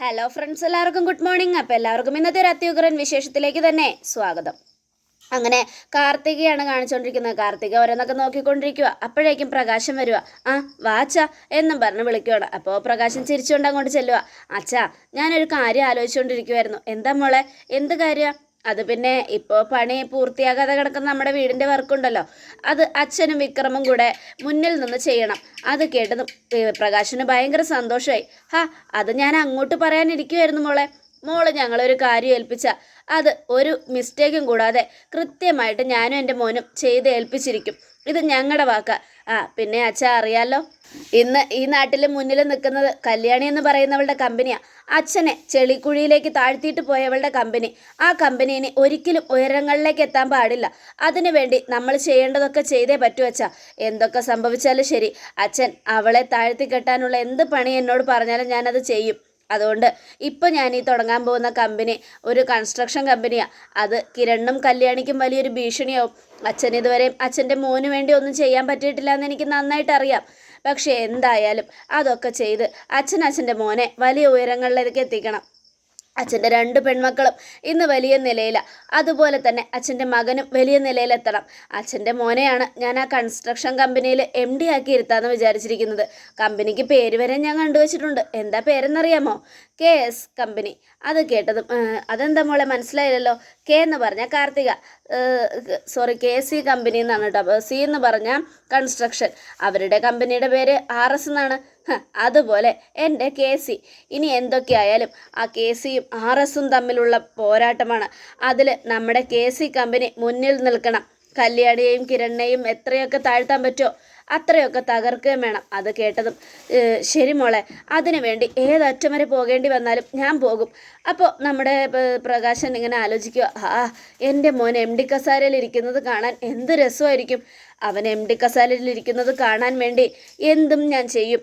Hello friends എല്ലാവർക്കും good morning അപ്പോൾ എല്ലാവർക്കും ഇന്നത്തെ ഒരു അത്യുഗ്രൻ വിശേഷത്തിലേക്ക് തന്നെ സ്വാഗതം. അങ്ങനെ കാർത്തികയാണ് കാണിച്ചുകൊണ്ടിരിക്കുന്നത് കാർത്തിക ഓരോന്നൊക്കെ നോക്കിക്കൊണ്ടിരിക്കുക അപ്പോഴേക്കും പ്രകാശം വരിക ആ വാച്ച എന്നും പറഞ്ഞ് വിളിക്കുകയാണ് അപ്പോൾ പ്രകാശം ചിരിച്ചുകൊണ്ട് അങ്ങോട്ട് ചെല്ലുക അച്ഛാ ഞാനൊരു കാര്യം ആലോചിച്ചുകൊണ്ടിരിക്കുമായിരുന്നു എന്താ മോളെ? എന്ത് കാര്യമാണ് അത് പിന്നെ ഇപ്പോൾ പണി പൂർത്തിയാകാതെ കിടക്കുന്ന നമ്മുടെ വീടിന്റെ വർക്കുണ്ടല്ലോ. അത് അച്ഛനും വിക്രമും കൂടെ മുന്നിൽ നിന്ന് ചെയ്യണം. അത് കേട്ട് പ്രകാശിന് ഭയങ്കര സന്തോഷമായി ഹാ അത് ഞാൻ അങ്ങോട്ട് പറയാനിരിക്കുമായിരുന്നു മോളെ. മോൾ ഞങ്ങളൊരു കാര്യം ഏൽപ്പിച്ച. അത് ഒരു മിസ്റ്റേക്കും കൂടാതെ കൃത്യമായിട്ട് ഞാനും എന്റെ മോനും ചെയ്ത് ഏൽപ്പിച്ചിരിക്കും. ഇത് ഞങ്ങളുടെ വാക്ക. ആ പിന്നെ അച്ഛ അറിയാലോ. ഇന്ന് ഈ നാട്ടിൽ മുന്നിൽ നിൽക്കുന്നത് കല്യാണി എന്ന് പറയുന്നവളുടെ കമ്പനിയാണ് അച്ഛനെ ചെളിക്കുഴിയിലേക്ക് താഴ്ത്തിയിട്ട് പോയവളുടെ കമ്പനി. ആ കമ്പനി ഒരിക്കലും ഉയരങ്ങളിലേക്ക് എത്താൻ പാടില്ല. അതിനുവേണ്ടി നമ്മൾ ചെയ്യേണ്ടതൊക്കെ ചെയ്തേ പറ്റൂ അച്ഛ. എന്തൊക്കെ സംഭവിച്ചാലും ശരി. അച്ഛൻ അവളെ താഴ്ത്തി കെട്ടാനുള്ള എന്ത് പണി എന്നോട് പറഞ്ഞാലും ഞാനത് ചെയ്യും. അതുകൊണ്ട് ഇപ്പോൾ ഞാൻ ഈ തുടങ്ങാൻ പോകുന്ന കമ്പനി ഒരു കൺസ്ട്രക്ഷൻ കമ്പനിയാണ് അത് കിരണ്ണും കല്യാണിക്കും വലിയൊരു ഭീഷണിയാവും. അച്ഛൻ ഇതുവരെ അച്ഛന്റെ മോന് വേണ്ടി ഒന്നും ചെയ്യാൻ പറ്റിയിട്ടില്ല എന്ന് എനിക്ക് നന്നായിട്ട് അറിയാം പക്ഷേ എന്തായാലും അതൊക്കെ ചെയ്ത് അച്ഛൻ അച്ഛന്റെ മോനെ വലിയ ഉയരങ്ങളിലേക്ക് എത്തിക്കണം. അച്ഛന്റെ രണ്ട് പെൺമക്കളും ഇന്ന് വലിയ നിലയിലാണ് അതുപോലെ തന്നെ അച്ഛന്റെ മകനും വലിയ നിലയിലെത്തണം. അച്ഛന്റെ മോനെയാണ് ഞാൻ ആ കൺസ്ട്രക്ഷൻ കമ്പനിയിൽ എം ഡി ആക്കി ഇരുത്താമെന്ന് വിചാരിച്ചിരിക്കുന്നത്. കമ്പനിക്ക് പേര് വരെ ഞാൻ കണ്ടുവച്ചിട്ടുണ്ട്. എന്താ പേരെന്നറിയാമോ? K S company. അത് കേട്ടതും "ഏ, അതെന്താ മോളെ മനസ്സിലായില്ലല്ലോ? കെ എന്ന് പറഞ്ഞാൽ Karthika. Sorry K C company എന്നാണ് കേട്ടോ. സി എന്ന് പറഞ്ഞ കൺസ്ട്രക്ഷൻ അവരുടെ കമ്പനിയുടെ പേര് ആർ എസ് എന്നാണ്. അതുപോലെ എന്റെ കെ സി ഇനി എന്തൊക്കെയായാലും ആ കെ സിയും ആർ എസും തമ്മിലുള്ള പോരാട്ടമാണ്. അതിൽ നമ്മുടെ കെ സി കമ്പനി മുന്നിൽ നിൽക്കണം. കല്യാണിയെയും കിരണിനെയും എത്രയൊക്കെ താഴ്ത്താൻ പറ്റുമോ അത്രയൊക്കെ തകർക്കുകയും വേണം. അത് കേട്ടതും ശരി മോളെ അതിനു വേണ്ടി ഏതറ്റം വരെ പോകേണ്ടി വന്നാലും ഞാൻ പോകും. അപ്പോൾ നമ്മുടെ പ്രകാശൻ ഇങ്ങനെ ആലോചിക്കുക ആ എന്റെ മോൻ എം ഡി കസാരയിൽ ഇരിക്കുന്നത് കാണാൻ എന്ത് രസമായിരിക്കും. അവൻ എം ഡി കസാരയിൽ ഇരിക്കുന്നത് കാണാൻ വേണ്ടി എന്തും ഞാൻ ചെയ്യും.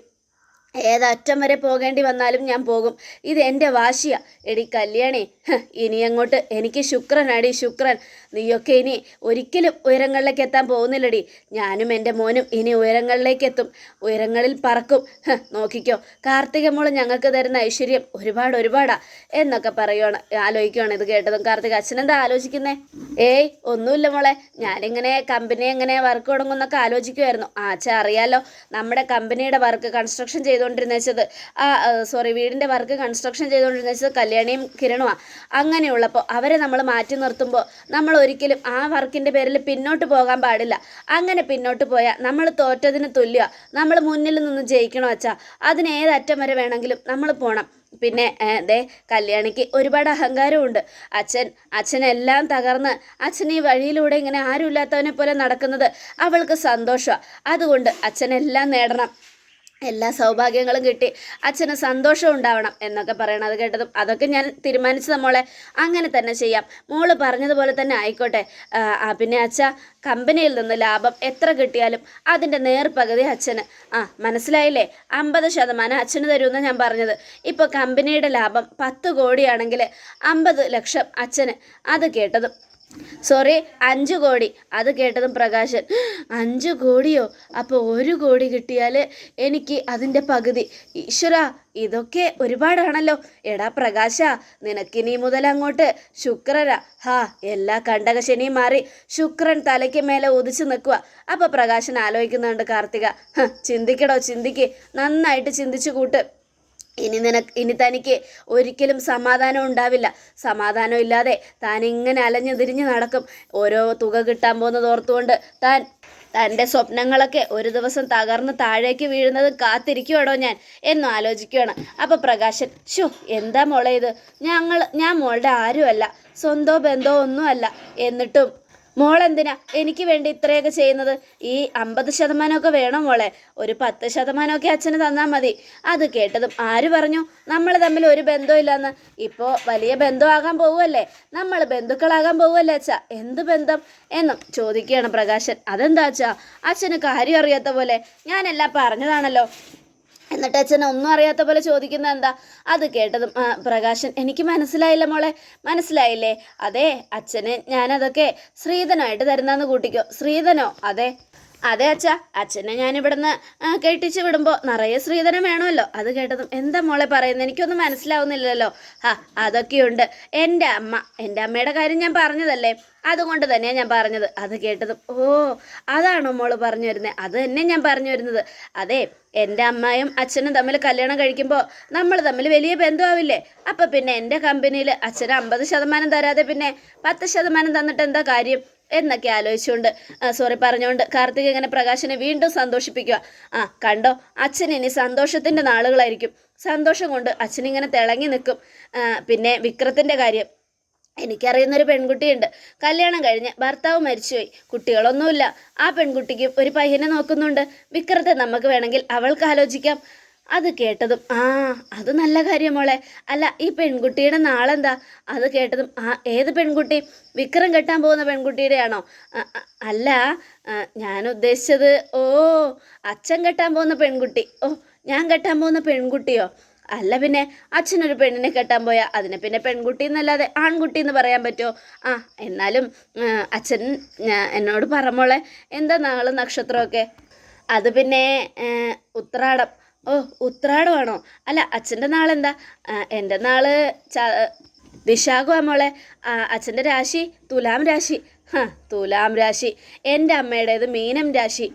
ഏതറ്റം വരെ പോകേണ്ടി വന്നാലും ഞാൻ പോകും. ഇത് എന്റെ വാശിയാ. എടി കല്യാണി ഇനി അങ്ങോട്ട് എനിക്ക് ശുക്രൻ അടി ശുക്രൻ. നീയൊക്കെ ഇനി ഒരിക്കലും ഉയരങ്ങളിലേക്ക് എത്താൻ പോകുന്നില്ലടി. ഞാനും എന്റെ മോനും ഇനി ഉയരങ്ങളിലേക്ക് എത്തും. ഉയരങ്ങളിൽ പറക്കും. നോക്കിക്കോ. കാർത്തിക മോൾ ഞങ്ങൾക്ക് തരുന്ന ഐശ്വര്യം ഒരുപാട് ഒരുപാടാ എന്നൊക്കെ പറയുവാണ് ആലോചിക്കുകയാണ് ഇത് കേട്ടതും. കാർത്തിക അച്ഛനെന്താ ആലോചിക്കുന്നേ? ഏയ് ഒന്നുമില്ല മോളെ. ഞാനിങ്ങനെ കമ്പനി എങ്ങനെ വർക്ക് തുടങ്ങുന്നൊക്കെ ആലോചിക്കുമായിരുന്നു ആ അറിയാലോ. നമ്മുടെ കമ്പനിയുടെ വർക്ക് കൺസ്ട്രക്ഷൻ ചെയ്തുകൊണ്ടിരുന്ന വെച്ചത്. ആ സോറി വീടിന്റെ വർക്ക് കൺസ്ട്രക്ഷൻ ചെയ്തുകൊണ്ടിരുന്ന വെച്ചത് കല്യാണിയും കിരണുമാണ് അങ്ങനെയുള്ളപ്പോൾ അവരെ നമ്മൾ മാറ്റി നിർത്തുമ്പോൾ നമ്മൾ ഒരിക്കലും ആ വർക്കിന്റെ പേരിൽ പിന്നോട്ട് പോകാൻ പാടില്ല. അങ്ങനെ പിന്നോട്ട് പോയാൽ നമ്മൾ തോറ്റതിന് തുല്യ. നമ്മൾ മുന്നിൽ നിന്ന് ജയിക്കണോ അച്ഛാ? അതിന് ഏതറ്റം വരെ വേണമെങ്കിലും നമ്മൾ പോകണം പിന്നെ ദേ കല്യാണിക്ക് ഒരുപാട് അഹങ്കാരമുണ്ട് അച്ഛൻ അച്ഛനെല്ലാം തകർന്ന് അച്ഛൻ ഈ വഴിയിലൂടെ ഇങ്ങനെ ആരുമില്ലാത്തവനെ പോലെ നടക്കുന്നത് അവൾക്ക് സന്തോഷമാണ് അതുകൊണ്ട് അച്ഛനെല്ലാം നേടണം. എല്ലാ സൗഭാഗ്യങ്ങളും കിട്ടി. അച്ഛന് സന്തോഷം ഉണ്ടാവണം എന്നൊക്കെ പറയണം അത് കേട്ടതും അതൊക്കെ ഞാൻ തീരുമാനിച്ചത് മോളെ. അങ്ങനെ തന്നെ ചെയ്യാം. മോൾ പറഞ്ഞതുപോലെ തന്നെ ആയിക്കോട്ടെ. പിന്നെ അച്ഛ കമ്പനിയിൽ നിന്ന് ലാഭം എത്ര കിട്ടിയാലും അതിന്റെ നേർപകുതി അച്ഛന്. ആ മനസ്സിലായില്ലേ? അമ്പത് ശതമാനം അച്ഛന് തരുമെന്ന് ഞാൻ പറഞ്ഞത്. ഇപ്പോൾ കമ്പനിയുടെ ലാഭം പത്ത് കോടിയാണെങ്കിൽ അമ്പത് ലക്ഷം അച്ഛന്. അത് കേട്ടതും സോറി അഞ്ച് കോടി. അത് കേട്ടതും പ്രകാശൻ. അഞ്ച് കോടിയോ? അപ്പോൾ ഒരു കോടി കിട്ടിയാൽ എനിക്ക് അതിന്റെ പകുതി. ഈശ്വര ഇതൊക്കെ ഒരുപാടാണല്ലോ. എടാ പ്രകാശ നിനക്കിനി മുതൽ അങ്ങോട്ട് ശുക്രനാ. ഹാ എല്ലാ കണ്ടകശനിയും മാറി ശുക്രൻ തലയ്ക്ക് മേലെ ഉദിച്ചു നിൽക്കുക അപ്പോൾ പ്രകാശൻ ആലോചിക്കുന്നുണ്ട് കാർത്തിക. ചിന്തിക്കടോ ചിന്തിക്ക്. നന്നായിട്ട് ചിന്തിച്ചു കൂട്ട്. ഇനി നിനക്ക് ഇനി തനിക്ക് ഒരിക്കലും സമാധാനം ഉണ്ടാവില്ല. സമാധാനം ഇല്ലാതെ താൻ ഇങ്ങനെ അലഞ്ഞു തിരിഞ്ഞ് നടക്കും. ഓരോ തുക കിട്ടാൻ പോകുന്നത് ഓർത്തുകൊണ്ട് താൻ തന്റെ സ്വപ്നങ്ങളൊക്കെ ഒരു ദിവസം തകർന്ന് താഴേക്ക് വീഴുന്നത് കാത്തിരിക്കുവാണോ ഞാൻ? എന്നും ആലോചിക്കുകയാണ് അപ്പോൾ പ്രകാശൻ ഷോ എന്താ മോളെ ഇത്? ഞങ്ങൾ ഞാൻ മോളുടെ ആരുമല്ല സ്വന്തോ ബന്ധോ ഒന്നുമല്ല എന്നിട്ടും മോളെന്തിനാ? എനിക്ക് വേണ്ടി ഇത്രയൊക്കെ ചെയ്യുന്നത്. ഈ അമ്പത് ശതമാനമൊക്കെ വേണം മോളെ. ഒരു പത്ത് ശതമാനമൊക്കെ അച്ഛന് തന്നാൽ മതി. അത് കേട്ടതും ആര് പറഞ്ഞു? നമ്മൾ തമ്മിൽ ഒരു ബന്ധമില്ലെന്ന് ഇപ്പോൾ വലിയ ബന്ധമാകാൻ പോവുമല്ലേ നമ്മൾ ബന്ധുക്കളാകാൻ പോവുമല്ലേ അച്ഛാ? എന്ത് ബന്ധം? എന്നും ചോദിക്കുകയാണ് പ്രകാശൻ. അതെന്താ അച്ഛാ? അച്ഛന് കാര്യം അറിയാത്ത പോലെ ഞാനെല്ലാം പറഞ്ഞതാണല്ലോ. എന്നിട്ട് അച്ഛൻ ഒന്നും അറിയാത്ത പോലെ ചോദിക്കുന്നത് എന്താ? അത് കേട്ടത് പ്രകാശൻ എനിക്ക് മനസ്സിലായില്ല മോളെ മനസ്സിലായില്ലേ? അതെ അച്ഛന് ഞാനതൊക്കെ ശ്രീധനായിട്ട് തരുന്നതെന്ന് കൂട്ടിക്കോ ശ്രീധനോ അതെ. അതെ അച്ഛാ അച്ഛനെ ഞാൻ ഇവിടുന്ന് കെട്ടിച്ചു വിടുമ്പോ നിറയെ ശ്രീധരം വേണമല്ലോ. അത് കേട്ടതും എന്താ മോളെ പറയുന്നത് എനിക്കൊന്നും മനസ്സിലാവുന്നില്ലല്ലോ. ആ അതൊക്കെയുണ്ട്. എന്റെ അമ്മ എന്റെ അമ്മയുടെ കാര്യം ഞാൻ പറഞ്ഞതല്ലേ? അതുകൊണ്ട് തന്നെയാണ് ഞാൻ പറഞ്ഞത്. അത് കേട്ടതും ഓ അതാണോ മോൾ പറഞ്ഞു വരുന്നത് അത് തന്നെ ഞാൻ പറഞ്ഞു വരുന്നത്. അതെ എന്റെ അമ്മയും അച്ഛനും തമ്മിൽ കല്യാണം കഴിക്കുമ്പോൾ നമ്മൾ തമ്മിൽ വലിയ ബന്ധമാവില്ലേ? അപ്പം പിന്നെ എന്റെ കമ്പനിയിൽ അച്ഛന് അമ്പത് ശതമാനം തരാതെ പിന്നെ പത്ത് ശതമാനം തന്നിട്ട് എന്താ കാര്യം? എന്നൊക്കെ ആലോചിച്ചുകൊണ്ട് സോറി പറഞ്ഞുകൊണ്ട് കാർത്തിക് ഇങ്ങനെ പ്രകാശനെ വീണ്ടും സന്തോഷിപ്പിക്കുക. ആ കണ്ടോ? അച്ഛൻ ഇനി സന്തോഷത്തിന്റെ നാളുകളായിരിക്കും. സന്തോഷം കൊണ്ട് അച്ഛനിങ്ങനെ തിളങ്ങി നിൽക്കും. പിന്നെ വിക്രത്തിന്റെ കാര്യം. എനിക്കറിയുന്നൊരു പെൺകുട്ടിയുണ്ട്. കല്യാണം കഴിഞ്ഞ് ഭർത്താവ് മരിച്ചുപോയി. കുട്ടികളൊന്നുമില്ല. ആ പെൺകുട്ടിക്കും ഒരു പയ്യനെ നോക്കുന്നുണ്ട്. വിക്രത്തെ നമുക്ക് വേണമെങ്കിൽ അവൾക്ക് ആലോചിക്കാം. അത് കേട്ടതും ആ അത് നല്ല കാര്യം മോളെ. അല്ല ഈ പെൺകുട്ടിയുടെ നാളെന്താ? അത് കേട്ടതും ആ ഏത് പെൺകുട്ടി? വിക്രം കെട്ടാൻ പോകുന്ന പെൺകുട്ടിയുടെയാണോ? അല്ല ഞാൻ ഉദ്ദേശിച്ചത് ഓ അച്ഛൻ കെട്ടാൻ പോകുന്ന പെൺകുട്ടി. ഓ ഞാൻ കെട്ടാൻ പോകുന്ന പെൺകുട്ടിയോ? അല്ല പിന്നെ അച്ഛനൊരു പെണ്ണിനെ കെട്ടാൻ പോയാൽ അതിനെ പിന്നെ പെൺകുട്ടി എന്നല്ലാതെ ആൺകുട്ടി എന്ന് പറയാൻ പറ്റുമോ ആ എന്നാലും അച്ഛൻ എന്നോട് പറമോളെ എന്താ നാളെ നക്ഷത്രമൊക്കെ? അത് പിന്നെ ഉത്രാടം. ഓ ഉത്രാടമാണോ അല്ല അച്ഛന്റെ നാളെന്താ? എന്റെ നാൾ ച ദിശാകുവാ മോളെ. അച്ഛന്റെ രാശി തുലാം രാശി. ഹാ തുലാം രാശി. എന്റെ അമ്മയുടേത് മീനം രാശി.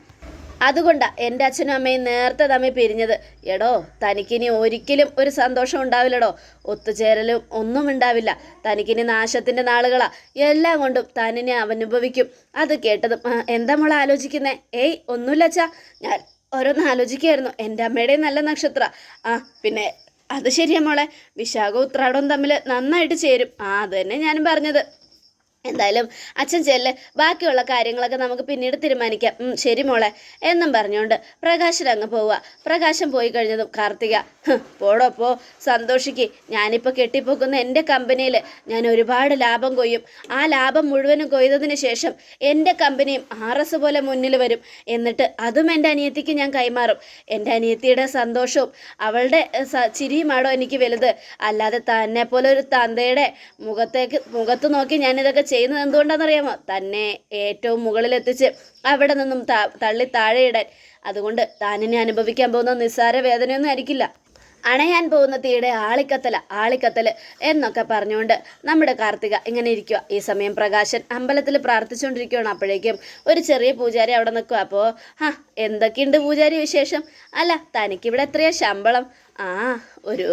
അതുകൊണ്ടാ എന്റെ അച്ഛനും അമ്മയും നേരത്തെ തമ്മിൽ പിരിഞ്ഞത്. എടോ തനിക്കിനി ഒരിക്കലും ഒരു സന്തോഷം ഉണ്ടാവില്ലടോ. ഒത്തുചേരലും ഒന്നും ഉണ്ടാവില്ല. തനിക്കിനി നാശത്തിന്റെ നാളുകളാ. എല്ലാം കൊണ്ടും താനിനെ അവനുഭവിക്കും. അത് കേട്ടതും എന്താ മോളെ ആലോചിക്കുന്നേ? ഏയ് ഒന്നുമില്ല അച്ഛാ. ഞാൻ ഓരോന്ന് ആലോചിക്കുകയായിരുന്നു എന്റെ അമ്മയുടെ നല്ല നക്ഷത്ര. ആ പിന്നെ അത് ശരിയാ മോളെ. വിശാഖവും ഉത്രാടവും തമ്മിൽ നന്നായിട്ട് ചേരും. ആ അത് തന്നെ ഞാനും പറഞ്ഞത്. എന്തായാലും അച്ഛൻ ചെല്ല്. ബാക്കിയുള്ള കാര്യങ്ങളൊക്കെ നമുക്ക് പിന്നീട് തീരുമാനിക്കാം. ശരി മോളെ. എന്നും പറഞ്ഞുകൊണ്ട് പ്രകാശൻ അങ്ങ് പോവുക. പ്രകാശം പോയി കഴിഞ്ഞതും കാർത്തിക "ഹ്, പോടോ പോ. സന്തോഷിക്ക്. ഞാനിപ്പോൾ കെട്ടിപ്പോക്കുന്ന എന്റെ കമ്പനിയിൽ ഞാൻ ഒരുപാട് ലാഭം കൊയ്യും. ആ ലാഭം മുഴുവനും കൊയ്തതിന് ശേഷം എന്റെ കമ്പനിയും ആർ എസ് പോലെ മുന്നിൽ വരും. എന്നിട്ട് അതും എന്റെ അനിയത്തിക്ക് ഞാൻ കൈമാറും. എന്റെ അനിയത്തിയുടെ സന്തോഷവും അവളുടെ ചിരിയുമാണോ എനിക്ക് വലുത്. അല്ലാതെ തന്നെ പോലെ ഒരു തന്തയുടെ മുഖത്തേക്ക് മുഖത്ത് നോക്കി ഞാനിതൊക്കെ ചെയ്യുന്നത് എന്തുകൊണ്ടാണെന്നറിയാമോ? തന്നെ ഏറ്റവും മുകളിലെത്തിച്ച് അവിടെ നിന്നും തള്ളി താഴെയിടാൻ. അതുകൊണ്ട് താനിനെ അനുഭവിക്കാൻ പോകുന്ന നിസ്സാര വേദനയൊന്നും ആയിരിക്കില്ല അണയാൻ പോകുന്ന തീയുടെ ആളിക്കത്തല ആളിക്കത്തൽ എന്നൊക്കെ പറഞ്ഞുകൊണ്ട് നമ്മുടെ കാർത്തിക ഇങ്ങനെ ഇരിക്കുക ഈ സമയം പ്രകാശൻ അമ്പലത്തിൽ പ്രാർത്ഥിച്ചുകൊണ്ടിരിക്കുകയാണ് അപ്പോഴേക്കും ഒരു ചെറിയ പൂജാരി അവിടെ നിൽക്കുക അപ്പോൾ ഹാ എന്തൊക്കെയുണ്ട് പൂജാരി വിശേഷം? അല്ല തനിക്കിവിടെ എത്രയാ ശമ്പളം? ആ ഒരു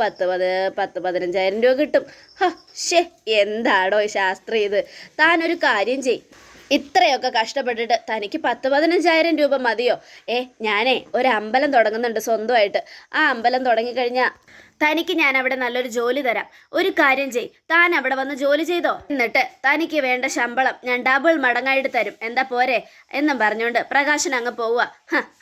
പത്ത് പത് പത്ത് പതിനഞ്ചായിരം രൂപ കിട്ടും. ഹ ഷേ എന്താടോ ശാസ്ത്രി ഇത്? താനൊരു കാര്യം ചെയ് ഇത്രയൊക്കെ കഷ്ടപ്പെട്ടിട്ട് തനിക്ക് പത്ത് പതിനഞ്ചായിരം രൂപ മതിയോ? ഏ ഞാനേ ഒരു അമ്പലം തുടങ്ങുന്നുണ്ട് സ്വന്തമായിട്ട്. ആ അമ്പലം തുടങ്ങിക്കഴിഞ്ഞാൽ തനിക്ക് ഞാൻ അവിടെ നല്ലൊരു ജോലി തരാം. ഒരു കാര്യം ചെയ്. താൻ അവിടെ വന്ന് ജോലി ചെയ്തോ? എന്നിട്ട് തനിക്ക് വേണ്ട ശമ്പളം ഞാൻ ഡബിൾ മടങ്ങായിട്ട് തരും. എന്താ പോരെ? എന്നും പറഞ്ഞുകൊണ്ട് പ്രകാശൻ അങ്ങ് പോവുക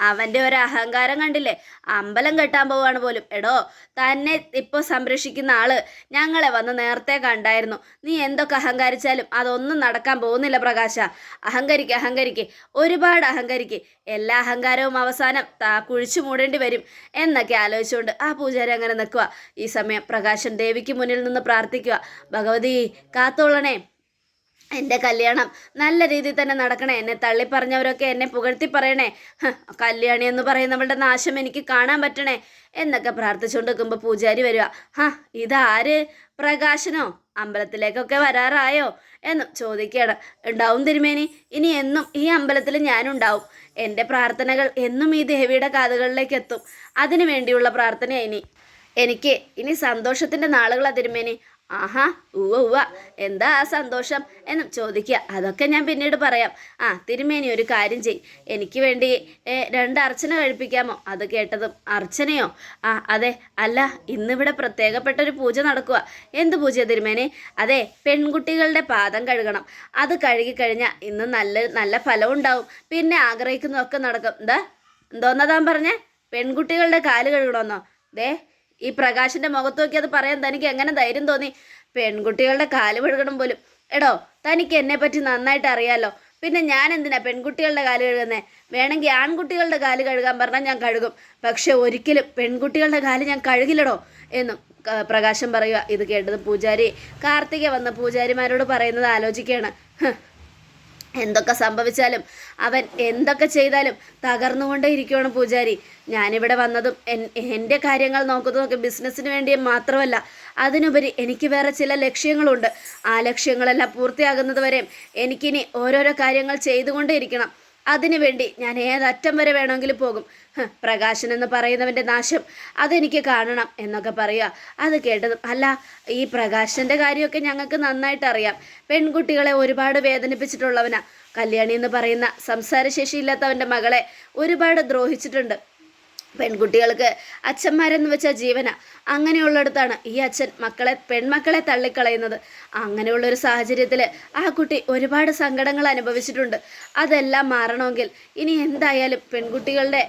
അവന്റെ ഒരു അഹങ്കാരം കണ്ടില്ലേ? അമ്പലം കെട്ടാൻ പോവാണ് പോലും. എടോ തന്നെ ഇപ്പോൾ സംരക്ഷിക്കുന്ന ആൾ ഞങ്ങളെ വന്ന് നേരത്തെ കണ്ടായിരുന്നു. നീ എന്തൊക്കെ അഹങ്കരിച്ചാലും അതൊന്നും നടക്കാൻ പോകുന്നില്ല പ്രകാശ. അഹങ്കരിക്ക് അഹങ്കരിക്ക്. ഒരുപാട് അഹങ്കരിക്ക്. എല്ലാ അഹങ്കാരവും അവസാനം താ കുഴിച്ചു മൂടേണ്ടി വരും എന്നൊക്കെ ആലോചിച്ചുകൊണ്ട് ആ പൂജാരി അങ്ങനെ നിൽക്കുക ഈ സമയം പ്രകാശൻ ദേവിക്ക് മുന്നിൽ നിന്ന് പ്രാർത്ഥിക്കുക ഭഗവതി കാത്തോളണേ. എന്റെ കല്യാണം നല്ല രീതിയിൽ തന്നെ നടക്കണേ. എന്നെ തള്ളി പറഞ്ഞവരൊക്കെ എന്നെ പുകഴ്ത്തി പറയണേ. കല്യാണി എന്ന് പറയുന്നവളുടെ നാശം എനിക്ക് കാണാൻ പറ്റണേ എന്നൊക്കെ പ്രാർത്ഥിച്ചുകൊണ്ട് നിൽക്കുമ്പോൾ പൂജാരി വരിക ഹാ ഇതാര്? പ്രകാശനോ? അമ്പലത്തിലേക്കൊക്കെ വരാറായോ? എന്നും ചോദിക്കുകയാണ്. ഉണ്ടാവും തിരുമേനി. ഇനി എന്നും ഈ അമ്പലത്തിൽ ഞാനുണ്ടാവും. എന്റെ പ്രാർത്ഥനകൾ എന്നും ഈ ദേവിയുടെ കാതുകളിലേക്ക് എത്തും. അതിനു വേണ്ടിയുള്ള പ്രാർത്ഥന ഇനി. എനിക്ക് ഇനി സന്തോഷത്തിന്റെ നാളുകളാ തിരുമേനി ആഹാ ഉവ്വ ഉവ്വ. എന്താ ആ സന്തോഷം? എന്ന് ചോദിക്കുക. അതൊക്കെ ഞാൻ പിന്നീട് പറയാം. ആ തിരുമേനി ഒരു കാര്യം ചെയ്. എനിക്ക് വേണ്ടി രണ്ട് അർച്ചന കഴിപ്പിക്കാമോ? അത് കേട്ടതും അർച്ചനയോ? ആ അതെ. അല്ല ഇന്നിവിടെ പ്രത്യേകപ്പെട്ട ഒരു പൂജ നടക്കുക. എന്ത് പൂജ തിരുമേനി? അതെ പെൺകുട്ടികളുടെ പാദം കഴുകണം. അത് കഴുകി കഴിഞ്ഞാൽ ഇന്ന് നല്ല നല്ല ഫലം ഉണ്ടാവും. പിന്നെ ആഗ്രഹിക്കുന്നതൊക്കെ നടക്കും. എന്താ എന്തോന്നതാൻ പറഞ്ഞേ? പെൺകുട്ടികളുടെ കാൽ കഴുകണമെന്നോ ദേ ഈ പ്രകാശിന്റെ മുഖത്ത് നോക്കി അത് പറയാൻ തനിക്ക് എങ്ങനെ ധൈര്യം തോന്നി? പെൺകുട്ടികളുടെ കാൽ കഴുകണം പോലും. എടോ തനിക്ക് എന്നെ പറ്റി നന്നായിട്ട് അറിയാലോ. പിന്നെ ഞാൻ എന്തിനാ പെൺകുട്ടികളുടെ കാൽ കഴുകുന്നേ? വേണമെങ്കിൽ ആൺകുട്ടികളുടെ കാൽ കഴുകാൻ പറഞ്ഞാൽ ഞാൻ കഴുകും. പക്ഷെ ഒരിക്കലും പെൺകുട്ടികളുടെ കാൽ ഞാൻ കഴുകില്ലടോ എന്നും പ്രകാശം പറയുക. ഇത് കേട്ടത് പൂജാരി. കാർത്തിക വന്ന പൂജാരിമാരോട് പറയുന്നത് ആലോചിക്കുകയാണ്. "ഹ്, എന്തൊക്കെ സംഭവിച്ചാലും അവൻ എന്തൊക്കെ ചെയ്താലും തകർന്നുകൊണ്ടേ ഇരിക്കുകയാണ് പൂജാരി. ഞാനിവിടെ വന്നതും എൻ എന്റെ കാര്യങ്ങൾ നോക്കുന്നതൊക്കെ ബിസിനസ്സിന് വേണ്ടി മാത്രമല്ല അതിനുപരി എനിക്ക് വേറെ ചില ലക്ഷ്യങ്ങളുണ്ട്. ആ ലക്ഷ്യങ്ങളെല്ലാം പൂർത്തിയാകുന്നത് വരെ എനിക്കിനി ഓരോരോ കാര്യങ്ങൾ ചെയ്തുകൊണ്ടേ ഇരിക്കണം. അതിനുവേണ്ടി ഞാൻ ഏതറ്റം വരെ വേണമെങ്കിലും പോകും. പ്രകാശൻ എന്ന് പറയുന്നവന്റെ നാശം അതെനിക്ക് കാണണം എന്നൊക്കെ പറയുക. അത് കേട്ടതും അല്ല ഈ പ്രകാശന്റെ കാര്യമൊക്കെ ഞങ്ങൾക്ക് നന്നായിട്ട് അറിയാം. പെൺകുട്ടികളെ ഒരുപാട് വേദനിപ്പിച്ചിട്ടുള്ളവനാ. കല്യാണി എന്ന് പറയുന്ന സംസാരശേഷിയില്ലാത്തവന്റെ മകളെ ഒരുപാട് ദ്രോഹിച്ചിട്ടുണ്ട്. പെൺകുട്ടികൾക്ക് അച്ഛന്മാരെന്ന് വെച്ചാൽ ജീവന. അങ്ങനെയുള്ളിടത്താണ് ഈ അച്ഛൻ മക്കളെ പെൺമക്കളെ തള്ളിക്കളയുന്നത്. അങ്ങനെയുള്ളൊരു സാഹചര്യത്തിൽ ആ കുട്ടി ഒരുപാട് സങ്കടങ്ങൾ അനുഭവിച്ചിട്ടുണ്ട്. അതെല്ലാം മാറണമെങ്കിൽ ഇനി എന്തായാലും പെൺകുട്ടികളുടെ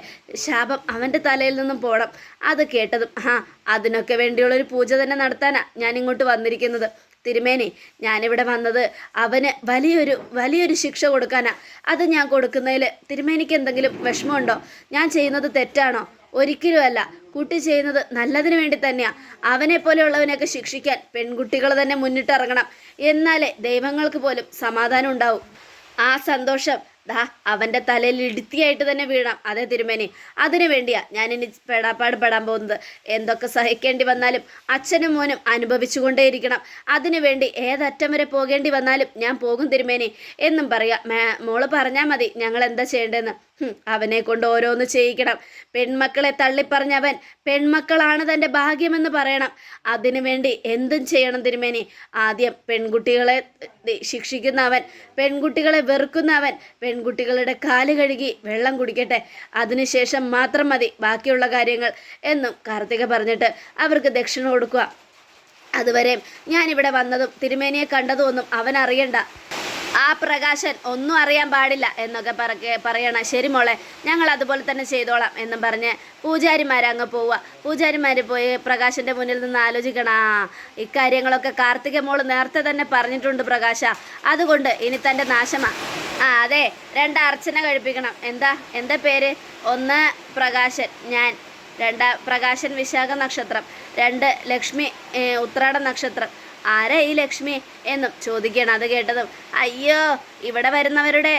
ശാപം അവന്റെ തലയിൽ നിന്നും പോകണം അത് കേട്ടതും ആ അതിനൊക്കെ വേണ്ടിയുള്ളൊരു പൂജ തന്നെ നടത്താനാണ് ഞാൻ ഇങ്ങോട്ട് വന്നിരിക്കുന്നത്. തിരുമേനി ഞാനിവിടെ വന്നത് അവന് വലിയൊരു വലിയൊരു ശിക്ഷ കൊടുക്കാനാണ് അത് ഞാൻ കൊടുക്കുന്നതിൽ തിരുമേനിക്ക് എന്തെങ്കിലും വിഷമമുണ്ടോ? ഞാൻ ചെയ്യുന്നത് തെറ്റാണോ? ഒരിക്കലുമല്ല. കുട്ടി ചെയ്യുന്നത് നല്ലതിന് വേണ്ടി തന്നെയാണ് അവനെ പോലെയുള്ളവനെയൊക്കെ ശിക്ഷിക്കാൻ പെൺകുട്ടികൾ തന്നെ മുന്നിട്ടിറങ്ങണം. എന്നാലേ ദൈവങ്ങൾക്ക് പോലും സമാധാനം ഉണ്ടാവും. ആ സന്തോഷം ദാ അവന്റെ തലയിൽ ഇടുത്തിയായിട്ട് തന്നെ വീഴാം അതേ തിരുമേനി. അതിനു വേണ്ടിയാ ഞാൻ ഇനി പെടാപ്പാട് പെടാൻ പോകുന്നത്. എന്തൊക്കെ സഹിക്കേണ്ടി വന്നാലും അച്ഛനും മോനും അനുഭവിച്ചുകൊണ്ടേയിരിക്കണം. അതിനു വേണ്ടി ഏതറ്റം വരെ പോകേണ്ടി വന്നാലും ഞാൻ പോകും തിരുമേനി. എന്നും പറയാം മോൾ പറഞ്ഞാൽ മതി ഞങ്ങൾ എന്താ ചെയ്യേണ്ടതെന്ന്. അവനെ കൊണ്ട് ഓരോന്ന് ചെയ്യിക്കണം. പെൺമക്കളെ തള്ളിപ്പറഞ്ഞവൻ പെൺമക്കളാണ് തന്റെ ഭാഗ്യമെന്ന് പറയണം. അതിനു വേണ്ടി എന്തും ചെയ്യണം തിരുമേനി. ആദ്യം പെൺകുട്ടികളെ ദി- ശിക്ഷിക്കുന്ന അവൻ പെൺകുട്ടികളെ വെറുക്കുന്ന അവൻ പെൺകുട്ടികളുടെ കാൽ കഴുകി വെള്ളം കുടിക്കട്ടെ. അതിനുശേഷം മാത്രം മതി ബാക്കിയുള്ള കാര്യങ്ങൾ എന്നും കാർത്തിക പറഞ്ഞിട്ട് അവർക്ക് ദക്ഷിണ കൊടുക്കുക. അതുവരെ ഞാനിവിടെ വന്നതും തിരുമേനിയെ കണ്ടതും ഒന്നും അവൻ അറിയണ്ട ആ പ്രകാശൻ ഒന്നും അറിയാൻ പാടില്ല എന്നൊക്കെ പറക്കെ പറയണം ശരി മോളെ ഞങ്ങൾ അതുപോലെ തന്നെ ചെയ്തോളാം എന്നും പറഞ്ഞ് പൂജാരിമാർ അങ്ങ് പോവുക. പൂജാരിമാർ പോയി പ്രകാശന്റെ മുന്നിൽ നിന്ന് ആലോചിക്കണം ആ ഇക്കാര്യങ്ങളൊക്കെ കാർത്തിക മോൾ നേരത്തെ തന്നെ പറഞ്ഞിട്ടുണ്ട് പ്രകാശ. അതുകൊണ്ട് ഇനി തന്റെ നാശമാ. ആ അതെ രണ്ട് അർച്ചന കഴിപ്പിക്കണം. എന്താ എന്താ പേര്? ഒന്ന് പ്രകാശൻ ഞാൻ. രണ്ട് പ്രകാശൻ വിശാഖ നക്ഷത്രം. രണ്ട് ലക്ഷ്മി ഉത്രാട നക്ഷത്രം. ആരാ ഈ ലക്ഷ്മി എന്നും ചോദിക്കണം അത് കേട്ടതും അയ്യോ ഇവിടെ വരുന്നവരുടെ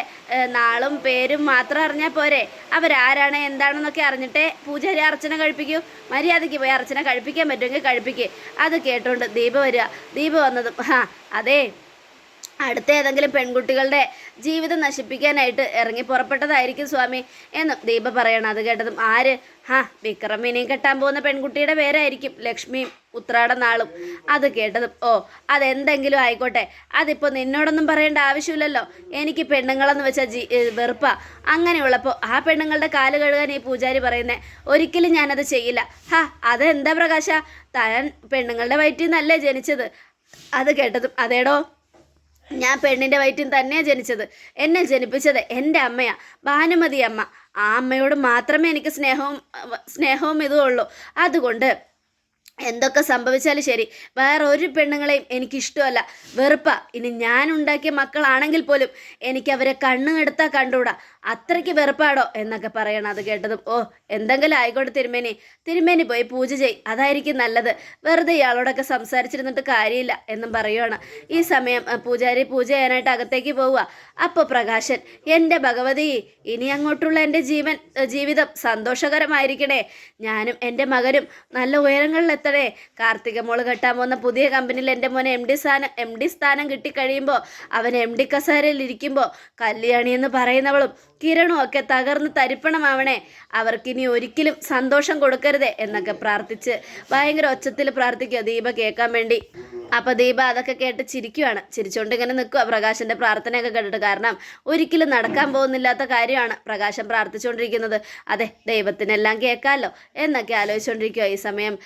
നാളും പേരും മാത്രം അറിഞ്ഞാൽ പോരെ. അവരാരാണ് എന്താണെന്നൊക്കെ അറിഞ്ഞിട്ടേ പൂജാരി അർച്ചന കഴിപ്പിക്കൂ. മര്യാദയ്ക്ക് പോയി അർച്ചന കഴിപ്പിക്കാൻ പറ്റുമെങ്കിൽ കഴിപ്പിക്കേ. അത് കേട്ടുകൊണ്ട് ദീപ വരിക. ദീപ വന്നതും ആ അതെ അടുത്ത ഏതെങ്കിലും പെൺകുട്ടികളുടെ ജീവിതം നശിപ്പിക്കാനായിട്ട് ഇറങ്ങി പുറപ്പെട്ടതായിരിക്കും സ്വാമി എന്നും ദീപ പറയണം. അത് കേട്ടതും ആര്? ഹാ വിക്രമിനെയും കെട്ടാൻ പോകുന്ന പെൺകുട്ടിയുടെ പേരായിരിക്കും ലക്ഷ്മിയും ഉത്രാട നാളും. അത് കേട്ടതും ഓ അതെന്തെങ്കിലും ആയിക്കോട്ടെ. അതിപ്പോൾ നിന്നോടൊന്നും പറയേണ്ട ആവശ്യമില്ലല്ലോ. എനിക്ക് പെണ്ണുങ്ങളെന്ന് വെച്ചാൽ ജി വെറുപ്പ. അങ്ങനെയുള്ളപ്പോൾ ആ പെണ്ണുങ്ങളുടെ കാൽ കഴുകാൻ ഈ പൂജാരി പറയുന്നത് ഒരിക്കലും ഞാനത് ചെയ്യില്ല. ഹാ അതെന്താ പ്രകാശ? താൻ പെണ്ണുങ്ങളുടെ വയറ്റിൽ നിന്നല്ലേ ജനിച്ചത്? അത് കേട്ടതും അതേടോ? ഞാൻ പെണ്ണിന്റെ വയറ്റിൽ തന്നെയാണ് ജനിച്ചത്. എന്നെ ജനിപ്പിച്ചത് എന്റെ അമ്മയാണ് ഭാനുമതി അമ്മ. ആ അമ്മയോട് മാത്രമേ എനിക്ക് സ്നേഹവും സ്നേഹവും ഇതും ഉള്ളൂ. അതുകൊണ്ട് എന്തൊക്കെ സംഭവിച്ചാലും ശരി. വേറെ ഒരു പെണ്ണുങ്ങളെയും എനിക്കിഷ്ടമല്ല. വെറുപ്പാ. ഇനി ഞാൻ ഉണ്ടാക്കിയ മക്കളാണെങ്കിൽ പോലും എനിക്ക് അവരെ കണ്ണുകെടുത്താൽ കണ്ടുകൂടാ. അത്രയ്ക്ക് വെറുപ്പാടോ എന്നൊക്കെ പറയണം അത് കേട്ടതും. ഓ എന്തെങ്കിലും ആയിക്കോട്ടെ തിരുമേനി. തിരുമേനി പോയി പൂജ ചെയ്. അതായിരിക്കും നല്ലത്. വെറുതെ ഇയാളോടൊക്കെ സംസാരിച്ചിരുന്നിട്ട് കാര്യമില്ല എന്നും പറയുവാണ്. ഈ സമയം പൂജാരി പൂജ ചെയ്യാനായിട്ട് അകത്തേക്ക് പോവുക അപ്പോൾ പ്രകാശൻ എന്റെ ഭഗവതി ഇനി അങ്ങോട്ടുള്ള എന്റെ ജീവൻ ജീവിതം സന്തോഷകരമായിരിക്കണേ. ഞാനും എന്റെ മകനും നല്ല ഉയരങ്ങളിലെത്തണേ. കാർത്തിക മോൾ കെട്ടാൻ പോകുന്ന പുതിയ കമ്പനിയിൽ എന്റെ മോനെ എം ഡി സ്ഥാനം എം ഡി സ്ഥാനം കിട്ടിക്കഴിയുമ്പോൾ അവൻ എം ഡി കസേരയിൽ ഇരിക്കുമ്പോൾ കല്യാണി എന്ന് പറയുന്നവളും കിരണും ഒക്കെ തകർന്ന് തരിപ്പണമാവണേ. അവർക്കിനി ഒരിക്കലും സന്തോഷം കൊടുക്കരുതേ എന്നൊക്കെ പ്രാർത്ഥിച്ച് ഭയങ്കര ഒച്ചത്തിൽ പ്രാർത്ഥിക്കുക ദീപ കേൾക്കാൻ വേണ്ടി. അപ്പോൾ ദീപ അതൊക്കെ കേട്ട് ചിരിക്കുവാണ്. ചിരിച്ചുകൊണ്ട് ഇങ്ങനെ നിൽക്കുക പ്രകാശന്റെ പ്രാർത്ഥനയൊക്കെ കേട്ടിട്ട്. കാരണം ഒരിക്കലും നടക്കാൻ പോകുന്നില്ലാത്ത കാര്യമാണ് പ്രകാശം പ്രാർത്ഥിച്ചുകൊണ്ടിരിക്കുന്നത് അതെ ദൈവത്തിനെല്ലാം കേൾക്കാമല്ലോ എന്നൊക്കെ ആലോചിച്ചുകൊണ്ടിരിക്കുക ഈ സമയം.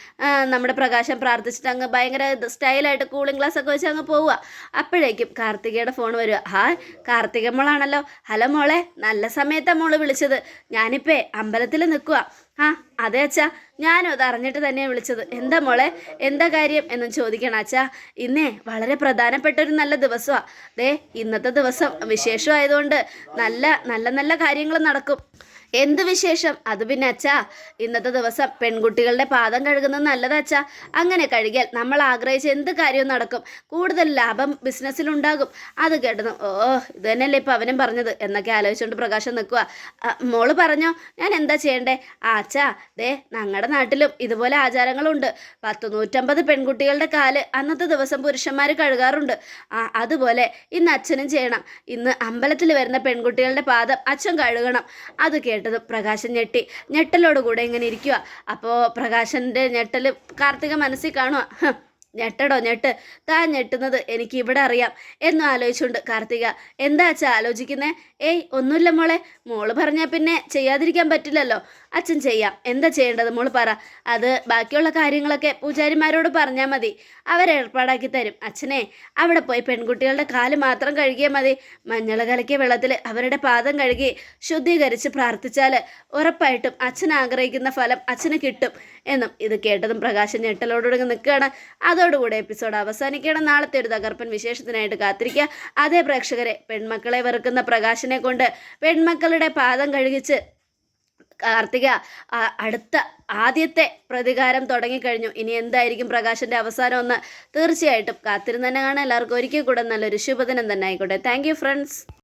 നമ്മുടെ പ്രകാശം പ്രാർത്ഥിച്ചിട്ട് അങ്ങ് ഭയങ്കര സ്റ്റൈലായിട്ട് കൂളിംഗ് ഗ്ലാസ് ഒക്കെ വെച്ച് അങ്ങ് പോവുക അപ്പോഴേക്കും കാർത്തികയുടെ ഫോൺ വരിക ഹാ കാർത്തിക മോളാണല്ലോ. ഹലോ മോളെ നല്ല സമയത്താണ് മോൾ വിളിച്ചത്. ഞാനിപ്പേ അമ്പലത്തിൽ നിൽക്കുക ആ അതെ അച്ഛാ. ഞാനും അത് അറിഞ്ഞിട്ട് തന്നെയാണ് വിളിച്ചത്. എന്താ മോളെ? എന്താ കാര്യം എന്നും ചോദിക്കണം അച്ഛാ. ഇന്നേ വളരെ പ്രധാനപ്പെട്ട ഒരു നല്ല ദിവസമാണ് ദേ ഇന്നത്തെ ദിവസം വിശേഷമായതുകൊണ്ട് നല്ല നല്ല നല്ല കാര്യങ്ങൾ നടക്കും. എന്ത് വിശേഷം? അത് പിന്നെ അച്ഛാ ഇന്നത്തെ ദിവസം പെൺകുട്ടികളുടെ പാദം കഴുകുന്നത് നല്ലതാ അച്ഛാ. അങ്ങനെ കഴുകിയാൽ നമ്മൾ ആഗ്രഹിച്ച എന്ത് കാര്യവും നടക്കും. കൂടുതൽ ലാഭം ബിസിനസ്സിലുണ്ടാകും അത് കേട്ടത് ഓ ഇത് തന്നെയല്ലേ ഇപ്പം അവനും പറഞ്ഞത്? എന്നൊക്കെ ആലോചിച്ചുകൊണ്ട് പ്രകാശം നിൽക്കുക മോൾ പറഞ്ഞോ? ഞാൻ എന്താ ചെയ്യണ്ടേ? ആ അച്ഛാ ദേ ഞങ്ങളുടെ നാട്ടിലും ഇതുപോലെ ആചാരങ്ങളുണ്ട്. പത്ത് നൂറ്റമ്പത് പെൺകുട്ടികളുടെ കാൽ അന്നത്തെ ദിവസം പുരുഷന്മാർ കഴുകാറുണ്ട്. ആ അതുപോലെ ഇന്ന് അച്ഛനും ചെയ്യണം. ഇന്ന് അമ്പലത്തിൽ വരുന്ന പെൺകുട്ടികളുടെ പാദം അച്ഛൻ കഴുകണം. അത് കേട്ടത് പ്രകാശൻ ഞെട്ടി. ഞെട്ടലോടുകൂടെ ഇങ്ങനെ ഇരിക്കുക അപ്പോൾ പ്രകാശന്റെ ഞെട്ടൽ കാർത്തിക മനസ്സിൽ കാണുക ഞെട്ടടോ ഞെട്ട്. താൻ ഞെട്ടുന്നത് എനിക്ക് ഇവിടെ അറിയാം. എന്നും ആലോചിച്ചുകൊണ്ട് കാർത്തിക. എന്താ അച്ഛാ ആലോചിക്കുന്നേ? ഏയ് ഒന്നുമില്ല മോളെ. മോൾ പറഞ്ഞാൽ പിന്നെ ചെയ്യാതിരിക്കാൻ പറ്റില്ലല്ലോ. അച്ഛൻ ചെയ്യാം. എന്താ ചെയ്യേണ്ടത് മോൾ പറ. അത് ബാക്കിയുള്ള കാര്യങ്ങളൊക്കെ പൂജാരിമാരോട് പറഞ്ഞാൽ മതി. അവരേർപ്പാടാക്കി തരും. അച്ഛനെ അവിടെ പോയി പെൺകുട്ടികളുടെ കാൽ മാത്രം കഴുകിയാൽ മതി. മഞ്ഞൾ കലക്കിയ വെള്ളത്തിൽ അവരുടെ പാദം കഴുകി ശുദ്ധീകരിച്ച് പ്രാർത്ഥിച്ചാൽ ഉറപ്പായിട്ടും അച്ഛൻ ആഗ്രഹിക്കുന്ന ഫലം അച്ഛന് കിട്ടും എന്നും ഇത് കേട്ടതും പ്രകാശൻ ഞെട്ടലോടുകൂടി നിൽക്കുകയാണ്. അതോടുകൂടി എപ്പിസോഡ് അവസാനിക്കുകയാണ്. നാളത്തെ ഒരു തകർപ്പൻ വിശേഷത്തിനായിട്ട് കാത്തിരിക്കുക. അതേ പ്രേക്ഷകരെ പെൺമക്കളെ വെറുക്കുന്ന പ്രകാശനെ കൊണ്ട് പെൺമക്കളുടെ പാദം കഴുകിച്ച് കാർത്തിക അടുത്ത ആദ്യത്തെ പ്രതികാരം തുടങ്ങിക്കഴിഞ്ഞു. ഇനി എന്തായിരിക്കും പ്രകാശന്റെ അവസാനം എന്ന് തീർച്ചയായിട്ടും കാത്തിരുന്ന് തന്നെ കാണാം. എല്ലാവർക്കും ഒരിക്കൽ കൂടെ നല്ലൊരു ശുഭദിനം തന്നെ ആയിക്കോട്ടെ. Thank friends